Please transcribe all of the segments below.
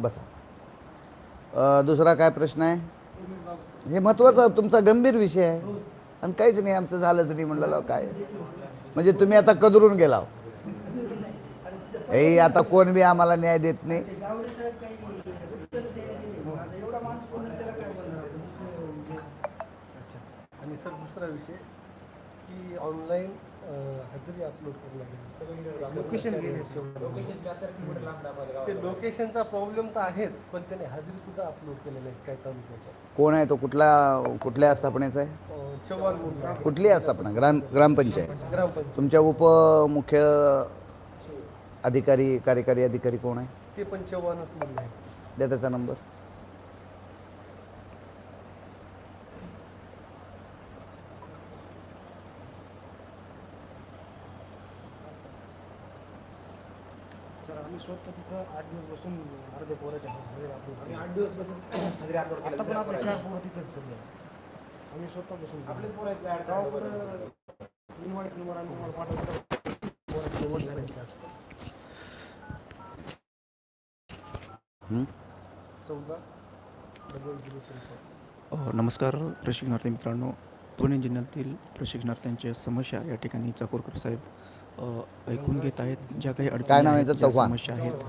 बसा. दुसरा काय प्रश्न आहे? हे महत्त्वाचा तुमचा गंभीर विषय आहे. आणि काहीच नाही आमचं झालंच नाही म्हणलं काय. म्हणजे तुम्ही आता कदरून गेला हे आता कोण बी आम्हाला न्याय देत नाही. आणि सर दुसरा विषय की ऑनलाईन हजेरी अपलोड लोकेशन ते लोकेशनचा प्रॉब्लेम तर आहेच पण त्याने हजेरी सुद्धा अपलोड केले नाहीत काही तालुक्याच्या. कोण आहे तो? कुठला कुठल्या आस्थापनेचा आहे? चव्हाण म्हणून कुठली आस्थापना? ग्राम ग्रामपंचायत. ग्रामपंचायत. तुमच्या उपमुख्य अधिकारी कार्यकारी अधिकारी कोण आहे? ते पण चव्हाणच म्हणून आहे द्या त्याचा नंबर आम्ही स्वतः तिथं आठ दिवस बसून अर्धे पोराच्या हजेरी. आठ दिवस बसून हजेरी अपलोड आता पण आपले चार पोरं तिथंच सध्या आम्ही स्वतः बसून आपलेच पोरं आहेत, add गाव करायला? कुठं इन्व्हाइस नंबर आम्ही तुम्हाला पाठवतो. पोराची निवड करायची हं? चौदा डबल झिरो पंचावन्न अ, नमस्कार प्रशिक्षणार्थी मित्रांनो. पुणे जिल्ह्यातील प्रशिक्षणार्थ्यांच्या समस्या या ठिकाणी चाकूरकर साहेब ऐकून घेत आहेत ज्या काही अडचणी आहेत? ज्या. समस्या आहेत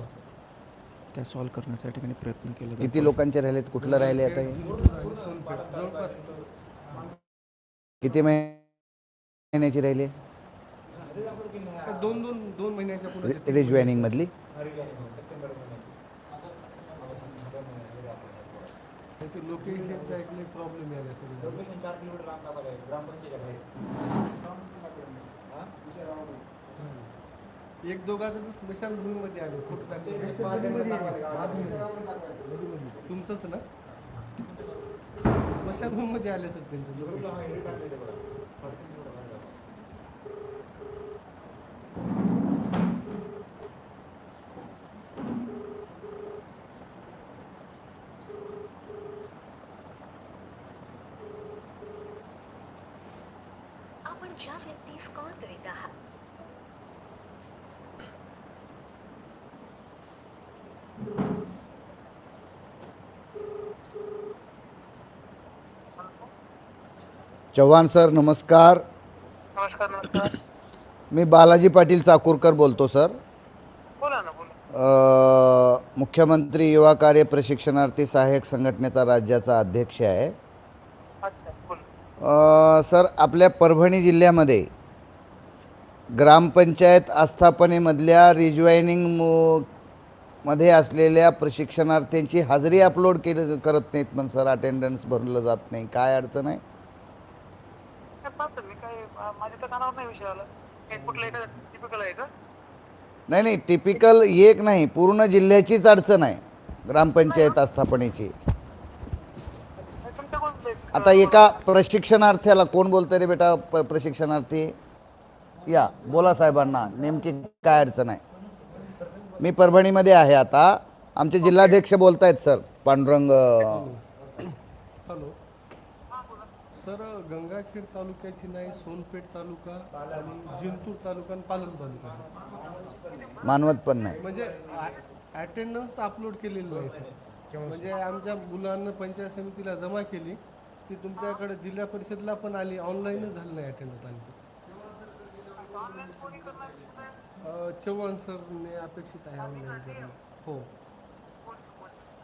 त्या सॉल्व्ह करण्याचा या ठिकाणी प्रयत्न केला जातो किती लोकांचे राहिलेत कुठलं राहिले आता हे किती महिन्याची राहिली दोन दोन दोन महिन्याच्या पुढे मधली सप्टेंबर महिन्याची ते लोकेशनचा एक प्रॉब्लेम यायला सर लोकेशन चार किलोमीटर लांब दाखवलं आहे बाहेर हा? एक दोघांचं तर स्मशानभूमीमध्ये आले फोटो. तुमचंच ना स्मशानभूमीमध्ये आले सर त्यांचं हा. आपण ज्या व्यक्तीस कॉल करीत आहात चव्हाण सर नमस्कार. नमस्कार नमस्कार. मी बालाजी पाटील चाकूरकर बोलतो सर. बोला ना बोला. मुख्यमंत्री युवा कार्य प्रशिक्षणार्थी सहाय्यक संघटनेचा राज्याचा अध्यक्ष आहे. अच्छा बोला. अ, सर आपल्या परभणी जिल्ह्यामध्ये ग्रामपंचायत आस्थापनेमधल्या रिजॉईनिंग मो मध्ये असलेल्या प्रशिक्षणार्थ्यांची हाजरी अपलोड केली करत नाहीत पण सर. अटेंडन्स भरलं जात नाही. काय अडचण आहे? नाही नाही नाही. टिपिकल एक नाही. पूर्ण जिल्ह्याचीच अडचण आहे. ग्रामपंचायत आस्थापनेची? आता एका प्रशिक्षणार्थ्याला कोण बोलतं रे बेटा? प्रशिक्षणार्थी? या. बोला साहेबांना. नेमकी काय अडचण आहे? मी परभणीमध्ये आहे आता. आमचे जिल्हाध्यक्ष बोलत आहेत sir. Pandurang hello. Sir Gangakhed तालुक्याची नाही सोनपेठ तालुका आणि जिंतूर तालुका आणि पालम तालुका. मानवत पण नाही. म्हणजे अटेंडन्स अपलोड केलेली नाही सर. म्हणजे आमच्या मुलांना पंचायत समितीला जमा केली. ती तुमच्याकडे जिल्हा परिषदला पण आली. ऑनलाईनच झाली नाही अटेंडन्स आणखी. चव्हाण सरने अपेक्षित आहे ऑनलाईन करणं. हो?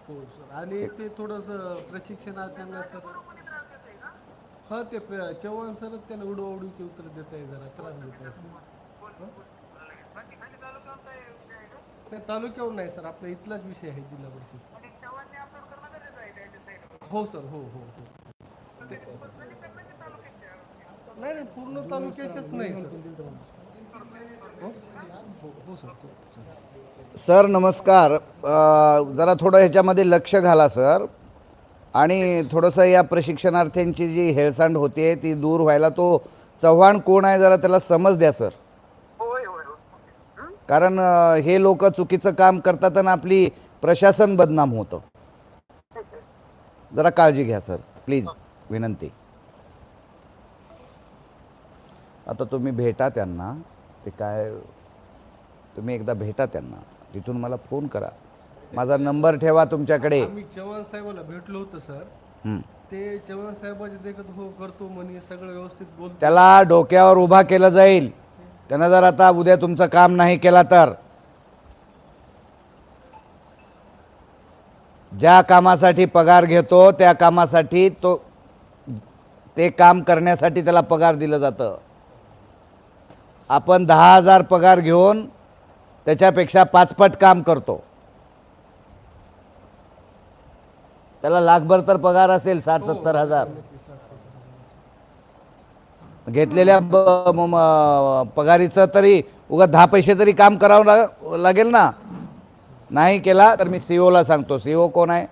हो सर. आणि ते थोडंसं सर देत आहे का? हा ते प्र- चव्हाण सरच त्याला उडवडीचे उत्तर देत आहे जरा त्रास देत आहे सर खाली तालुक्यावर? नाही तालुक्यावर नाही सर. आपला इथलाच विषय आहे जिल्हा परिषद. हो सर. हो हो हो? नाही नाही. पूर्ण तालुक्याचेच नाही सर. सर नमस्कार. जरा थोडं ह्याच्यामध्ये लक्ष घाला सर. आणि थोडंसं या प्रशिक्षणार्थ्यांची जी हेळसांड होते ती दूर व्हायला तो चव्हाण कोण आहे जरा त्याला समज द्या सर. कारण हे लोक चुकीचं काम करतात आणि आपली प्रशासन बदनाम होतं. जरा काळजी घ्या सर. प्लीज विनंती. आता तुम्ही भेटा त्यांना. ते काय तुम्ही एकदा भेटा त्यांना. तिथून मला फोन करा. माझा नंबर ठेवा तुमच्याकडे. आम्ही चव्हाण साहेबाला भेटलो होतो सर. हं. ते चव्हाण साहेबाचे देखत हो करतो म्हणे सगळं व्यवस्थित बोलतो. त्याला डोक्यावर उभा केलं जाईल. त्यानं जर आता उद्या तुमचं काम नाही केला तर. ज्या कामासाठी पगार घेतो त्या कामासाठी तो ते काम करण्यासाठी त्याला पगार दिलं जातं. आपण दहा हजार पगार घेऊन त्याच्यापेक्षा पाचपट काम करतो. त्याला लाखभर तर पगार असेल साठ सत्तर हजार. घेतलेल्या पगारीचं तरी उगा दहा पैसे तरी काम करावं लाग- लागेल ना? नाही केला तर मी सी ओला सांगतो. सी ओ कोण आहे?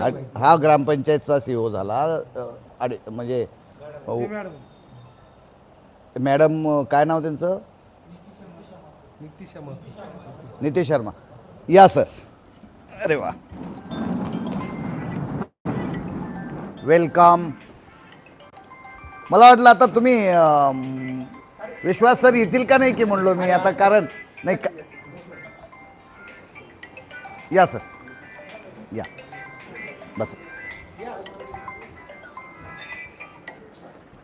आहेत हा ग्रामपंचायतचा सी ओ झाला. म्हणजे मॅडम काय नाव त्यांचं? नितीशा शर्मा. या सर. अरे वा. वेलकम. मला वाटलं आता तुम्ही विश्वास सर येतील का नाही की म्हणलो मी आता? कारण नाही का? या सर. या. बसा.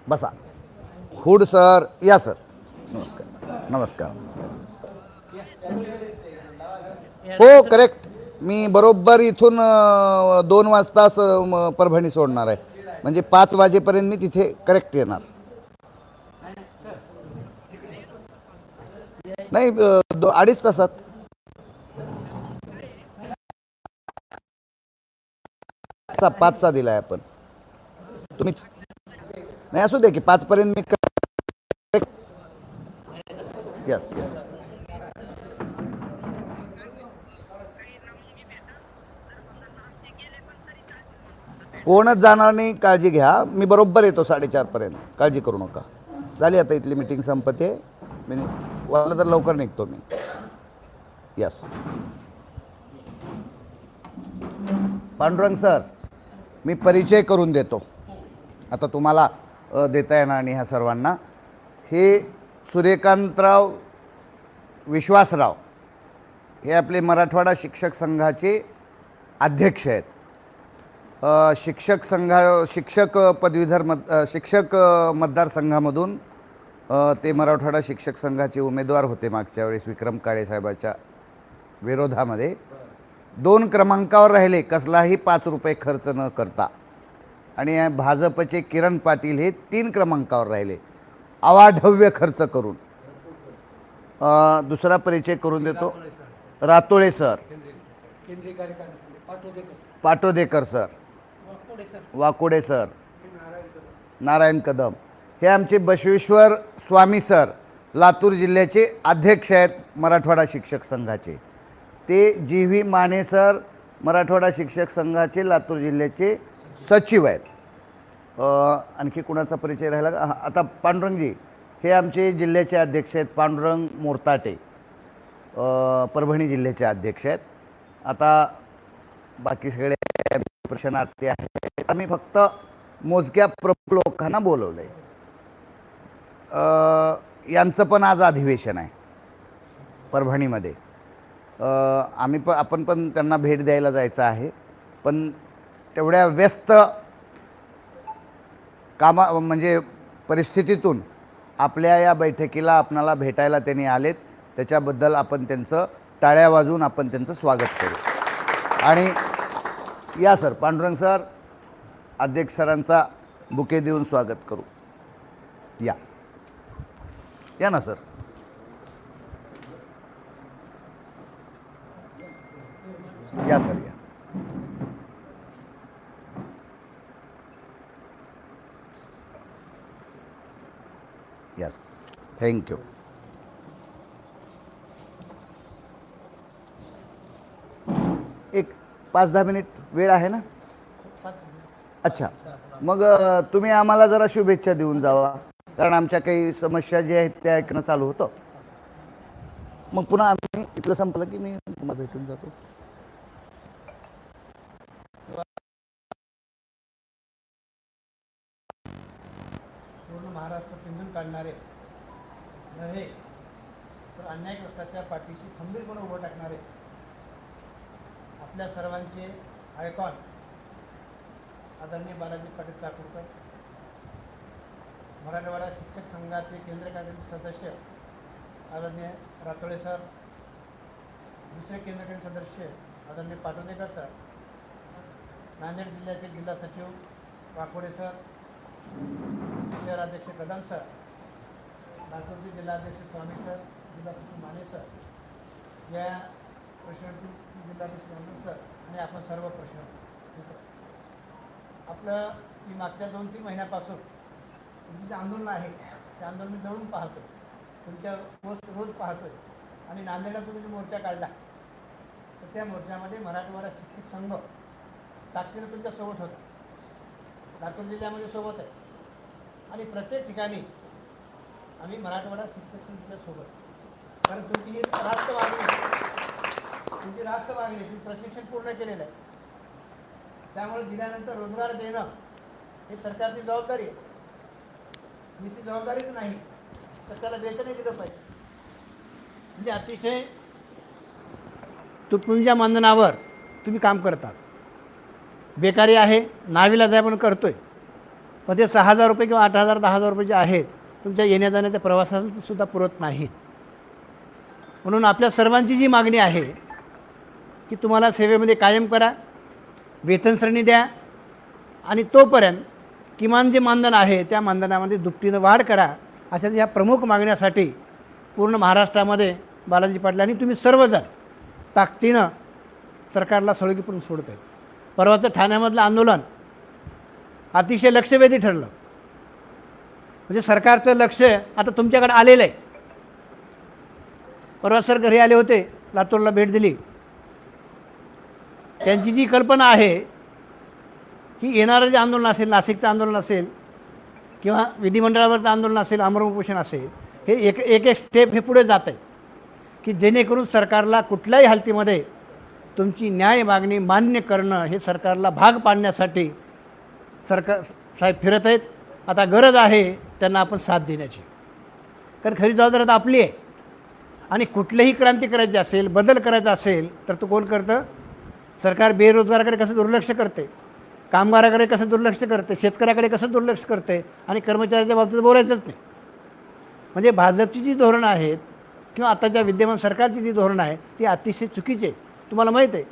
बसा. हुड सर या सर नमस्कार नमस्कार नमस्कार हो करेक्ट मी बरोबर इथून दोन वाजताच परभणी सोडणार आहे. म्हणजे पाच वाजेपर्यंत मी तिथे करेक्ट येणार. नाही अडीच तासात. पाचचा पाचचा दिलाय आपण. तुम्ही नाही असू दे की पाचपर्यंत मी येस येस कोणच जाणार नाही काळजी घ्या. मी बरोबर येतो साडेचारपर्यंत काळजी करू नका. झाली आता इथली मिटिंग संपते. मी वाला तर लवकर निघतो मी. यस पांडुरंग सर मी परिचय करून देतो. आता तुम्हाला देता येणार नाही ह्या सर्वांना. हे सूर्यकांतराव विश्वासराव हे आपले मराठवाडा शिक्षक संघाचे अध्यक्ष आहेत. शिक्षक संघा शिक्षक पदवीधर मत शिक्षक मतदारसंघामधून ते मराठवाडा शिक्षक संघाचे उमेदवार होते मागच्या वेळेस विक्रम काळेसाहेबाच्या विरोधामध्ये. दोन क्रमांकावर राहिले कसलाही पाच रुपये खर्च न करता. आणि भाजपचे किरण पाटील हे तीन क्रमांकावर राहिले. अवाढव्य खर्च करून. अ, दुसरा परिचय करून देतो. रातोळे सर. केंद्रीय समिती पाठवते Patodekar sir Wakode sir. Wakode sir. Narayan Kadam. हे आमचे बसवेश्वर स्वामी सर लातूर जिल्ह्याचे अध्यक्ष आहेत मराठवाडा शिक्षक संघाचे. ते G V Mane sir Marathwada शिक्षक संघाचे लातूर जिल्ह्याचे सचिव आहेत. आणखी कुणाचा परिचय राहिला का? आता पांडुरंगजी हे आमचे जिल्ह्याचे अध्यक्ष आहेत पांडुरंग मोरताटे. परभणी जिल्ह्याचे अध्यक्ष आहेत. आता बाकी सगळे प्रश्नार्थी आहेत. आम्ही फक्त मोजक्या प्रमुख लोकांना बोलवलं आहे यांचं पण आज अधिवेशन आहे. परभणीमध्ये. आम्ही पण आपण पण त्यांना भेट द्यायला जायचं आहे. पण तेवढ्या व्यस्त कामा म्हणजे परिस्थितीतून आपल्या या बैठकीला आपणाला भेटायला त्यांनी आलेत. त्याच्याबद्दल आपण त्यांचं टाळ्या वाजवून आपण त्यांचं स्वागत करू. आणि या सर पांडुरंग सर अध्यक्ष सरांचा बुके देऊन स्वागत करू. या. या ना सर. या सर या. यस थँक्यू एक पाच दहा मिनिट वेळ आहे ना? अच्छा. मग तुम्ही आम्हाला जरा शुभेच्छा देऊन जावा. कारण आमच्या काही समस्या ज्या आहेत त्या ऐकणं चालू होतं. मग पुन्हा आम्ही इथलं संपलं की मी तुम्हाला भेटून जातो पूर्ण महाराष्ट्र पिंजून काढणारे नव्हे तर अन्यायग्रस्ताच्या पाठीशी खंबीरपणे उभं टाकणारे आपल्या सर्वांचे आयकॉन आदरणीय बालाजी पाटील चाकूरकर मराठवाडा शिक्षक संघाचे केंद्र कार्यकारी सदस्य आदरणीय रातोळे सर दुसरे केंद्रकालीन सदस्य आदरणीय पाटोदेकर सर नांदेड जिल्ह्याचे जिल्हा सचिव वाकोडे सर शहराध्यक्ष कदम सर लातूरचे जिल्हाध्यक्ष स्वामी सर जिल्हा सचिव माने सर या प्रश्नार्थी जिल्हाध्यक्ष स्वामी सर आणि आपण सर्व प्रश्न मित्र आपलं मी मागच्या दोन तीन महिन्यापासून तुमचं जे आंदोलन आहे ते आंदोलन मी जवळून पाहतो तुमच्या रोज रोज पाहतोय. आणि नांदेडला तुम्ही जो मोर्चा काढला तर त्या मोर्चामध्ये मराठवाडा शिक्षक संघ ताकदीनं तुमच्यासोबत होता. लातूर जिल्ह्यामध्ये सोबत आहे. आणि प्रत्येक ठिकाणी आम्ही मराठवाडा शिक्षक संघाच्या सोबत. कारण तुमची ही रास्त मागणी तुमची रास्त मागणी तुम्ही प्रशिक्षण पूर्ण केलेलं आहे. त्यामुळे दिल्यानंतर रोजगार देणं हे सरकारची जबाबदारी आहे. मी ती जबाबदारीच नाही. तर त्याला वेतनही दिलं पाहिजे. म्हणजे अतिशय तुमच्या मानधनावर तुम्ही काम करतात. बेकारी आहे. नावीला जाय पण करतोय. मग ते सहा हजार रुपये किंवा आठ हजार दहा हजार रुपये जे आहेत तुमच्या येण्या जाण्याच्या प्रवासाला सुद्धा पुरत नाहीत. म्हणून आपल्या सर्वांची जी मागणी आहे की तुम्हाला सेवेमध्ये कायम करा वेतन श्रेणी द्या आणि तोपर्यंत किमान जे मानधन आहे त्या मानधनामध्ये दुपटीनं वाढ करा अशा ह्या प्रमुख मागण्यासाठी पूर्ण महाराष्ट्रामध्ये बालाजी पाटील आणि तुम्ही सर्वजण ताकदीनं सरकारला सळगीपूर्ण सोडत आहेत परवाचं ठाण्यामधलं आंदोलन अतिशय लक्षवेधी ठरलं. म्हणजे सरकारचं लक्ष आता तुमच्याकडे आलेलं आहे. परवा सर घरी आले होते लातूरला भेट दिली. त्यांची जी कल्पना आहे की येणारं जे आंदोलन असेल नाशिकचं आंदोलन असेल किंवा विधिमंडळावरचं आंदोलन असेल आमरण असेल हे एक एक एक स्टेप हे पुढे जात आहे की जेणेकरून सरकारला कुठल्याही हालतीमध्ये तुमची न्याय मागणी मान्य करणं हे सरकारला भाग पाडण्यासाठी सरकार साहेब फिरत आहेत. आता गरज आहे त्यांना आपण साथ देण्याची. कारण खरी जबाबदारी आता आपली आहे. आणि कुठलीही क्रांती करायची असेल बदल करायचा असेल तर तो कोण करतं? सरकार बेरोजगाराकडे कसं दुर्लक्ष करते? कामगाराकडे कसं दुर्लक्ष करते? शेतकऱ्याकडे कसं दुर्लक्ष करते? आणि कर्मचाऱ्याच्या बाबतीत बोलायचंच नाही. म्हणजे भाजपची जी धोरणं आहेत किंवा आताच्या विद्यमान सरकारची जी धोरणं आहे ती अतिशय चुकीची आहे तुम्हाला माहीत आहे.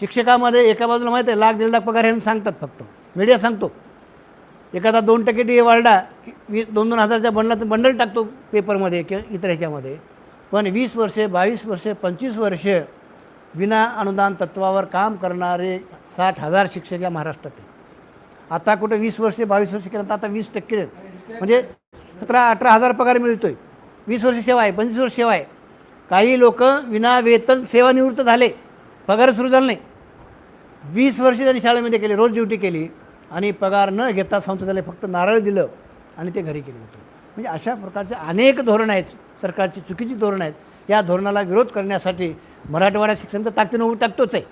शिक्षकामध्ये एका बाजूला माहीत आहे लाख दीड लाख पगार हे सांगतात फक्त. मीडिया सांगतो. एखादा दोन टक्के डी वाढला की वीस दोन दोन हजारच्या बंडलाचं बंडल टाकतो पेपरमध्ये किंवा इतर ह्याच्यामध्ये. पण वीस वर्षे बावीस वर्षे पंचवीस वर्षे विना अनुदान तत्वावर काम करणारे साठ हजार शिक्षक या महाराष्ट्रात आता कुठे वीस वर्षे बावीस वर्षे केलं तर आता वीस टक्के म्हणजे सतरा अठरा हजार पगार मिळतो आहे वीस वर्ष सेवा आहे पंचवीस वर्ष सेवा आहे. काही लोक विना वेतन सेवानिवृत्त झाले पगार सुरू झाला नाही. वीस वर्ष त्यांनी शाळेमध्ये केले रोज ड्युटी केली आणि पगार न घेता संस्थेला फक्त नारळ दिलं आणि ते घरी केलं होतं. म्हणजे अशा प्रकारचे अनेक धोरणं आहेत सरकारची चुकीची धोरणं आहेत. या धोरणाला विरोध करण्यासाठी मराठवाड्या शिक्षण तर ताकदीनं उभी टाकतोच आहे.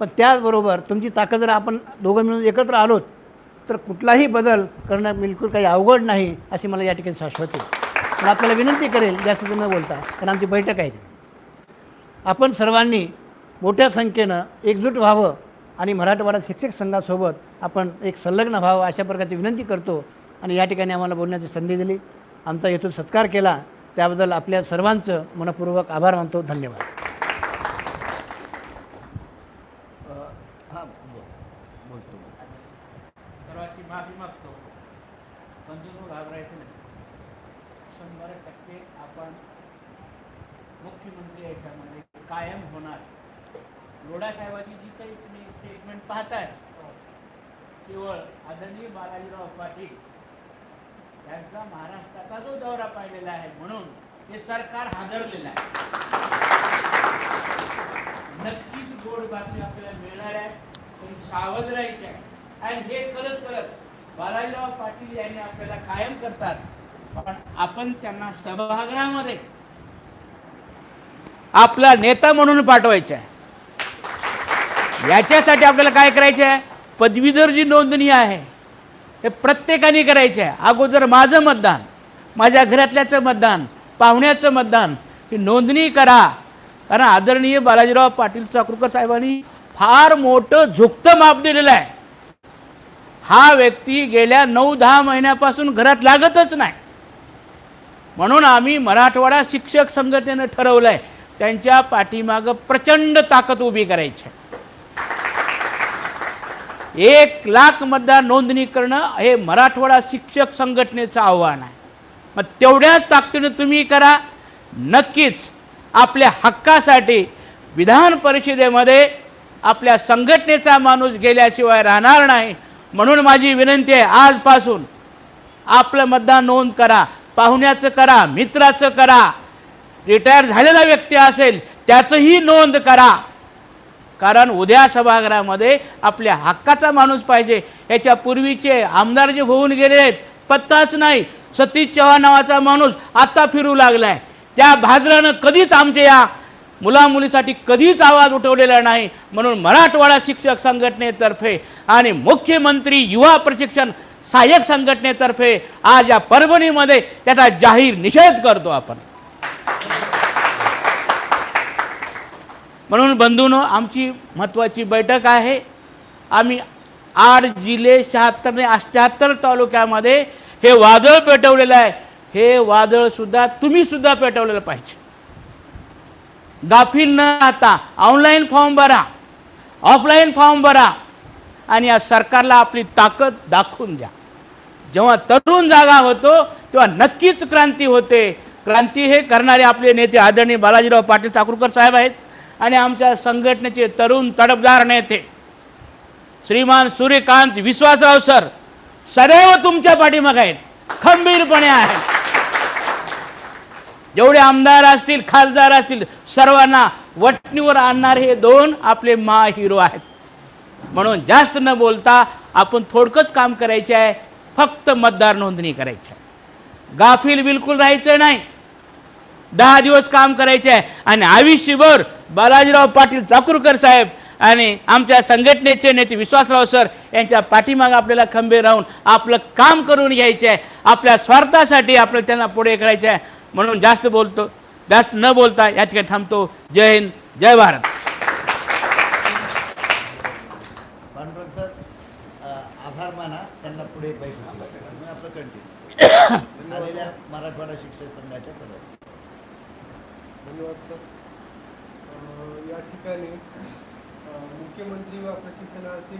पण त्याचबरोबर तुमची ताकद जर आपण दोघं मिळून एकत्र आलोत तर कुठलाही बदल करणं बिलकुल काही अवघड नाही अशी मला या ठिकाणी शाश्वत आहे. पण आपल्याला विनंती करेल जास्त न बोलता कारण आमची बैठक आहे आपण सर्वांनी मोठ्या संख्येनं एकजूट व्हावं आणि मराठवाडा शिक्षक संघासोबत आपण एक संलग्न व्हावं अशा प्रकारची विनंती करतो आणि या ठिकाणी आम्हाला बोलण्याची संधी दिली. आमचा येथून सत्कार केला. त्याबद्दल आपल्या सर्वांचं मनपूर्वक आभार मानतो. धन्यवाद. हां मुख्यमंत्री याच्यामध्ये कायम होणार. लोढा साहेबाची आपण पाहताय. हो. केवळ आदरणीय बालाजीराव पाटील यांचा महाराष्ट्राचा जो दौरा पाहिलेला आहे म्हणून हे सरकार हादरलेलं आहे. नक्कीच गोड बातमी आपल्याला मिळणार आहे पण सावध राहायचं आहे. आणि हे करत करत बालाजीराव पाटील यांनी आपल्याला कायम करतात पण आपण त्यांना सभागृहामध्ये आपला नेता म्हणून पाठवायचा आहे. याच्यासाठी आपल्याला काय करायचं आहे पदवीधर जी नोंदणी आहे हे प्रत्येकाने करायचं आहे अगोदर माझं मतदान माझ्या घरातल्याचं मतदान पाहुण्याचं मतदान ही नोंदणी करा. कारण आदरणीय बालाजीराव पाटील चाकूरकर साहेबांनी फार मोठं झुकतं माप दिलेलं आहे. हा व्यक्ती गेल्या नऊ दहा महिन्यापासून घरात लागतच नाही. म्हणून आम्ही मराठवाडा शिक्षक संघटनेनं ठरवलं आहे त्यांच्या पाठीमागं प्रचंड ताकद उभी करायची आहे. एक लाख मतदार नोंदणी करणं हे मराठवाडा शिक्षक संघटनेचं आव्हान आहे. मग तेवढ्याच ताकदीनं तुम्ही करा. नक्कीच आपल्या हक्कासाठी विधान परिषदेमध्ये आपल्या संघटनेचा माणूस गेल्याशिवाय राहणार नाही. म्हणून माझी विनंती आहे आजपासून आपलं मतदान नोंद करा. पाहुण्याचं करा मित्राचं करा. रिटायर झालेला व्यक्ती असेल त्याचंही नोंद करा. कारण उद्या सभागृहामध्ये आपल्या हक्काचा माणूस पाहिजे. याच्या पूर्वीचे आमदार जे होऊन गेले आहेत पत्ताच नाही. सतीश चव्हाण नावाचा माणूस आत्ता फिरू लागलाय. त्या भाजरानं कधीच आमच्या या मुलामुलीसाठी कधीच आवाज उठवलेला नाही म्हणून मराठवाडा शिक्षक संघटनेतर्फे आणि मुख्यमंत्री युवा प्रशिक्षण सहाय्यक संघटनेतर्फे आज या परभणीमध्ये त्याचा जाहीर निषेध करतो आपण. म्हणून बंधूनो आमची महत्त्वाची बैठक आहे. आम्ही आठ जिल्हे शहात्तर आणि अठ्ठ्याहत्तर तालुक्यामध्ये हे वादळ पेटवलेलं आहे. हे वादळसुद्धा तुम्हीसुद्धा पेटवलेलं पाहिजे. गाफील न राहता ऑनलाईन फॉर्म भरा. ऑफलाईन फॉर्म भरा. आणि या सरकारला आपली ताकद दाखवून द्या. जेव्हा तरुण जागा होतो तेव्हा नक्कीच क्रांती होते. क्रांती हे करणारे आपले नेते आदरणीय बालाजीराव पाटील चाकूरकर साहेब आहेत. आणि आमच्या संघटनेचे तरुण तडपदार नेते श्रीमान सूर्यकांत विश्वासराव सर सदैव तुमच्या पाठीमाग आहेत. खंबीरपणे आहेत. जेवढे आमदार असतील खासदार असतील सर्वांना वटणीवर आणणारे हे दोन आपले महाहिरो आहेत. म्हणून जास्त न बोलता आपण थोडकंच काम करायचे आहे. फक्त मतदार नोंदणी करायची आहे. गाफील बिलकुल राहायचं नाही. दहा दिवस काम करायचे आहे. आणि आयुष्यभर बालाजीराव पाटील चाकूरकर साहेब आणि आमच्या संघटनेचे नेते विश्वासराव सर यांच्या पाठीमागं आपल्याला खंबीर राहून आपलं काम करून घ्यायचे आहे. आपल्या स्वार्थासाठी आपल्याला त्यांना पुढे करायचे आहे. म्हणून जास्त बोलतो जास्त न बोलता या ठिकाणी थांबतो. जय हिंद जय भारत. पांडुरंग सर अ, आभार माना त्यांना पुढे बैठक आपलं कंटिन्यू मराठवाडा शिक्षक संघाच्या धन्यवाद सर. या ठिकाणी मुख्यमंत्री व प्रशिक्षणार्थी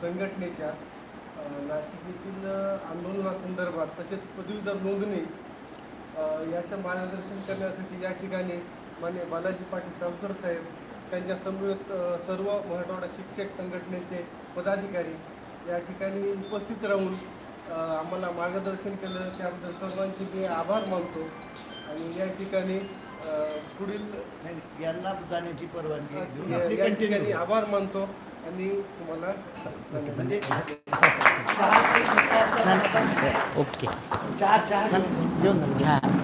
संघटनेच्या नाशिक येथील आंदोलनासंदर्भात तसेच पदवीधर नोंदणी याचं मार्गदर्शन करण्यासाठी या ठिकाणी मान्य बालाजी पाटील चावकर साहेब त्यांच्या समवेत सर्व मराठवाडा शिक्षक संघटनेचे पदाधिकारी या ठिकाणी उपस्थित राहून आम्हाला मार्गदर्शन केलं. त्याबद्दल सर्वांचे मी आभार मानतो. आणि या ठिकाणी पुढील नाही यांना जाण्याची परवानगी देऊन या ठिकाणी कंटिन्यू आभार मानतो आणि तुम्हाला. म्हणजे? ओके. चहा चहा. जेवण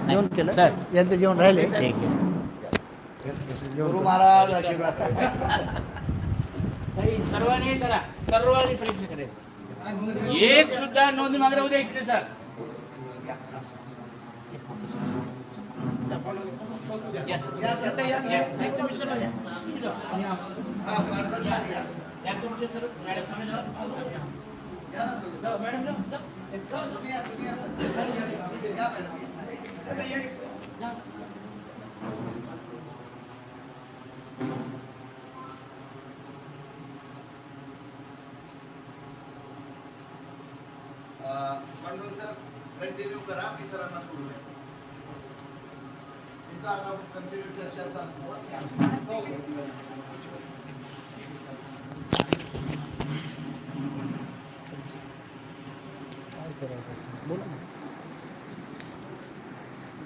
जेवण केलं? सर. यांचं जेवण राहिले? गुरु महाराज आशीर्वाद सर्वांनी हे करा. सर्वांनी परीक्षा करायची एक सुद्धा नोंदणी मागण्या उद्या इकडे सर. कंटिन्यू करा मी सरांना सोडून येतो. तुमचं आता कंटिन्यू चर्चा चालू आहे.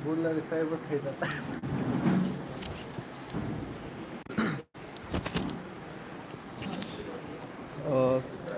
बोलणारे साहेबच आहेत आता.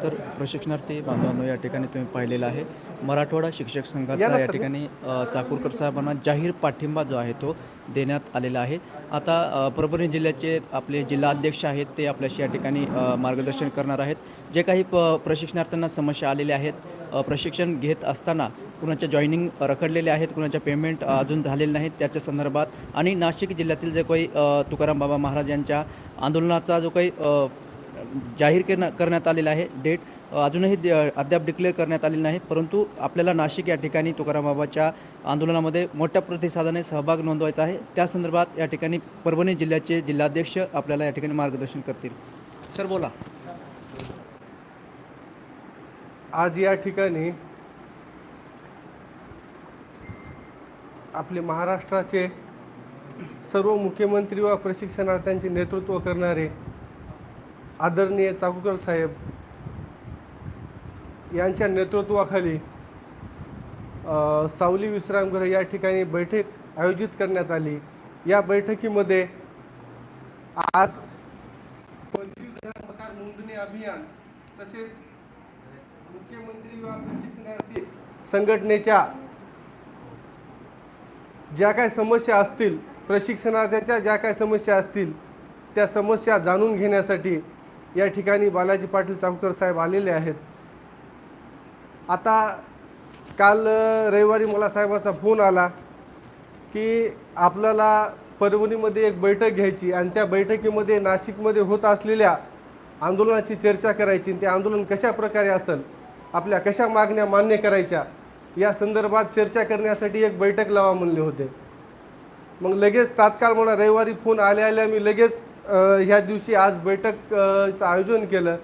तर प्रशिक्षणार्थी बांधवांनो या ठिकाणी तुम्ही पाहिलेलं आहे. मराठवाडा शिक्षक संघाचा या ठिकाणी चाकूरकर साहेबांना जाहीर पाठिंबा जो आहे तो देण्यात आलेला आहे. आता परभणी जिल्ह्याचे आपले जिल्हा अध्यक्ष आहेत ते आपल्याशी या ठिकाणी मार्गदर्शन करणार आहेत. जे काही प प्रशिक्षणार्थ्यांना समस्या आलेल्या आहेत प्रशिक्षण घेत असताना कुणाच्या जॉईनिंग रखडलेले आहेत कुणाच्या पेमेंट अजून झालेले नाहीत त्याच्या संदर्भात आणि नाशिक जिल्ह्यातील जे काही तुकाराम बाबा महाराज यांच्या आंदोलनाचा जो काही जाहीर करण्या करण्यात आलेला आहे डेट अजूनही अद्याप डिक्लेअर करण्यात आलेली नाही परंतु आपल्याला नाशिक या ठिकाणी तुकारामबाबाच्या आंदोलनामध्ये मोठ्या प्रतिसादाने सहभाग नोंदवायचा आहे. त्या संदर्भात या ठिकाणी परभणी जिल्ह्याचे जिल्हाध्यक्ष आपल्याला या ठिकाणी मार्गदर्शन करतील. सर बोला. आज या ठिकाणी आपले महाराष्ट्राचे सर्व मुख्यमंत्री व प्रशिक्षणार्थ्यांचे नेतृत्व करणारे आदरणीय चाकूकर साहेब यांच्या नेतृत्वाखाली सावली विश्रामगृह या ठिकाणी बैठक आयोजित करण्यात आली. या बैठकीमध्ये आज मतदार नोंदणी अभियान तसेच मुख्यमंत्री व प्रशिक्षणार्थी संघटनेच्या ज्या काय समस्या असतील प्रशिक्षणार्थ्यांच्या ज्या काय समस्या असतील त्या समस्या जाणून घेण्यासाठी या ठिकाणी बालाजी पाटील चाकूरकर साहेब आलेले आहेत. आता काल रविवारी मला साहेबाचा फोन आला की आपल्याला परभणीमध्ये एक बैठक घ्यायची आणि त्या बैठकीमध्ये नाशिकमध्ये होत असलेल्या आंदोलनाची चर्चा करायची आणि ते आंदोलन कशा प्रकारे असेल आपल्या कशा मागण्या मान्य करायच्या या संदर्भात चर्चा करण्यासाठी एक बैठक लावा म्हणले होते. मग लगेच तात्काळ मला रविवारी फोन आल्या आल्या मी लगेच ह्या दिवशी आज बैठकचं आयोजन केलं.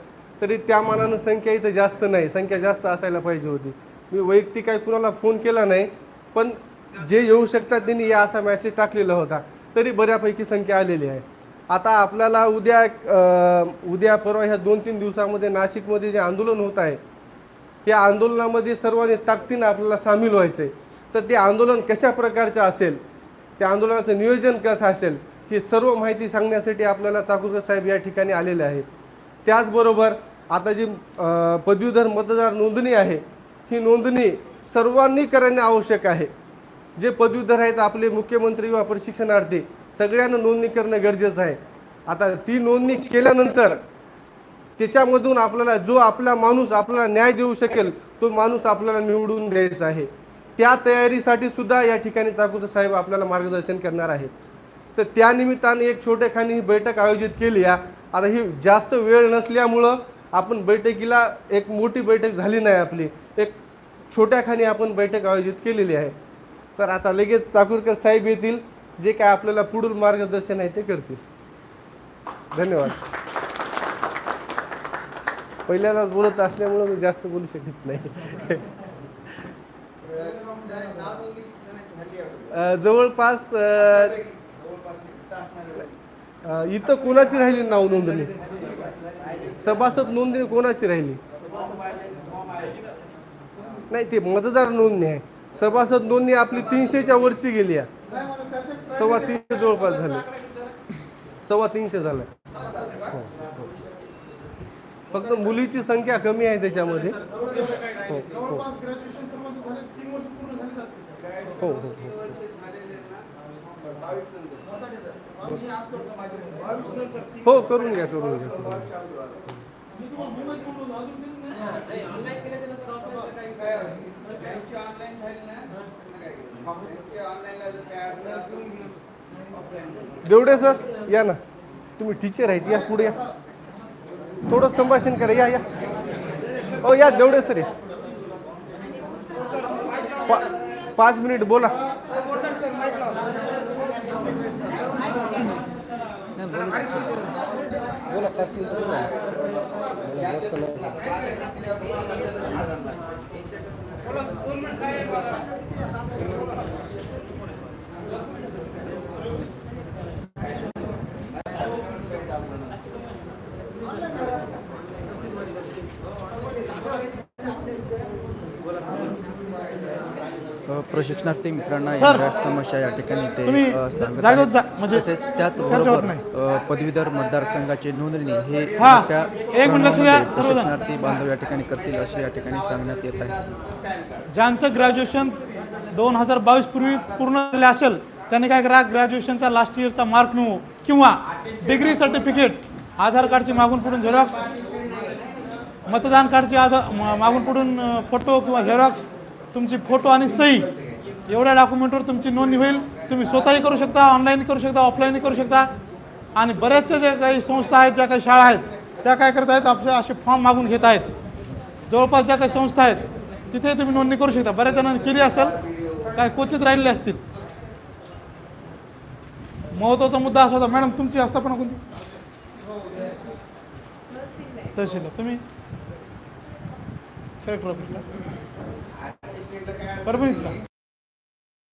तरी त्या मानानं संख्या इथं जास्त नाही. संख्या जास्त असायला पाहिजे होती. मी वैयक्तिक काय कुणाला फोन केला नाही पण जे येऊ शकतात त्यांनी या असा मेसेज टाकलेला होता. तरी बऱ्यापैकी संख्या आलेली आहे. आता आपल्याला उद्या उद्या परवा ह्या दोन तीन दिवसामध्ये नाशिकमध्ये जे आंदोलन होत आहे या आंदोलनामध्ये सर्वांनी ताकदीनं आपल्याला सामील व्हायचं आहे तर ते आंदोलन कशा प्रकारचं असेल त्या आंदोलनाचं नियोजन कसं असेल ही सर्व माहिती सांगण्यासाठी आपल्याला चाकूरकर साहेब या ठिकाणी आलेले आहेत. त्याचबरोबर आता जी पदवीधर मतदार नोंदणी आहे ही नोंदणी सर्वांनी करणे आवश्यक आहे. जे पदवीधर आहेत आपले मुख्यमंत्री व प्रशिक्षणार्थी सगळ्यांना नोंदणी करणं गरजेचं आहे. आता ती नोंदणी केल्यानंतर त्याच्यामधून आपल्याला जो आपला माणूस आपल्याला न्याय देऊ शकेल तो माणूस आपल्याला निवडून द्यायचा आहे. त्या तयारीसाठी सुद्धा या ठिकाणी चाकूर साहेब आपल्याला मार्गदर्शन करणार आहेत. तर त्यानिमित्ताने एक छोटेखानी ही बैठक आयोजित केली आहे आता ही जास्त वेळ नसल्यामुळं आपण बैठकीला एक मोठी बैठक झाली नाही आपली. एक छोट्याखानी आपण बैठक आयोजित केलेली आहे. तर आता लगेच चाकूरकर साहेब येतील जे काय आपल्याला पुढील मार्गदर्शन आहे ते करतील. धन्यवाद. पहिल्यांदाच बोलत असल्यामुळं मी जास्त बोलू शकत नाही. जवळपास इथं कोणाची राहिली नाव नोंदणी? सभासद नोंदणी कोणाची राहिली? नाही ते मतदार नोंदणी आहे. सभासद नोंदणी आपली तीनशेच्या वरची गेली आहे. सव्वा तीनशे जवळपास झाले. सव्वा तीनशे झालं. हो, हो, फक्त मुलीची संख्या कमी आहे त्याच्यामध्ये. हो. हो हो हो. हो. हो करून घ्या करून घ्या. देवडे सर या ना. तुम्ही टीचर आहेत या पुढे या. थोडं संभाषण करा या या. हो या देवडे सर या. पाच मिनिट बोला. बोला पाच मिनिट बोला मला जास्त नाही. अ, प्रशिक्षणार्थी मित्रांना येणाऱ्या समस्या या ठिकाणी ते सांगत म्हणजे त्याचबरोबर पदवीधर मतदारसंघाची नोंदणी हे हा. प्रशिक्षणार्थी बांधव या ठिकाणी करतील असे या ठिकाणी सांगण्यात येत आहे. ज्यांचं ग्रॅज्युएशन दोन हजार बावीस पूर्वी पूर्ण झाले असेल त्यांनी काय करा ग्रॅज्युएशनचा लास्ट इयरचा मार्क मिळवू किंवा डिग्री सर्टिफिकेट आधार कार्डची मागून पुढून झेरॉक्स मतदान कार्डची आधार मागून पुढून फोटो किंवा झेरॉक्स तुमची फोटो आणि सही एवढ्या डॉक्युमेंटवर तुमची नोंदणी होईल. तुम्ही स्वतःही करू शकता ऑनलाईन करू शकता ऑफलाईनही करू शकता. आणि बऱ्याचशा ज्या काही संस्था आहेत ज्या काही शाळा आहेत त्या काय करत आहेत आपले असे फॉर्म मागून घेत आहेत. जवळपास ज्या काही संस्था आहेत तिथे तुम्ही नोंदणी करू शकता. बऱ्याच जणांनी केली असेल काय क्वचित राहिलेले असतील. महत्त्वाचा मुद्दा असा होता मॅडम तुमची आस्थापना कोणती? तहसील तुम्ही? करेक्ट परभणीच का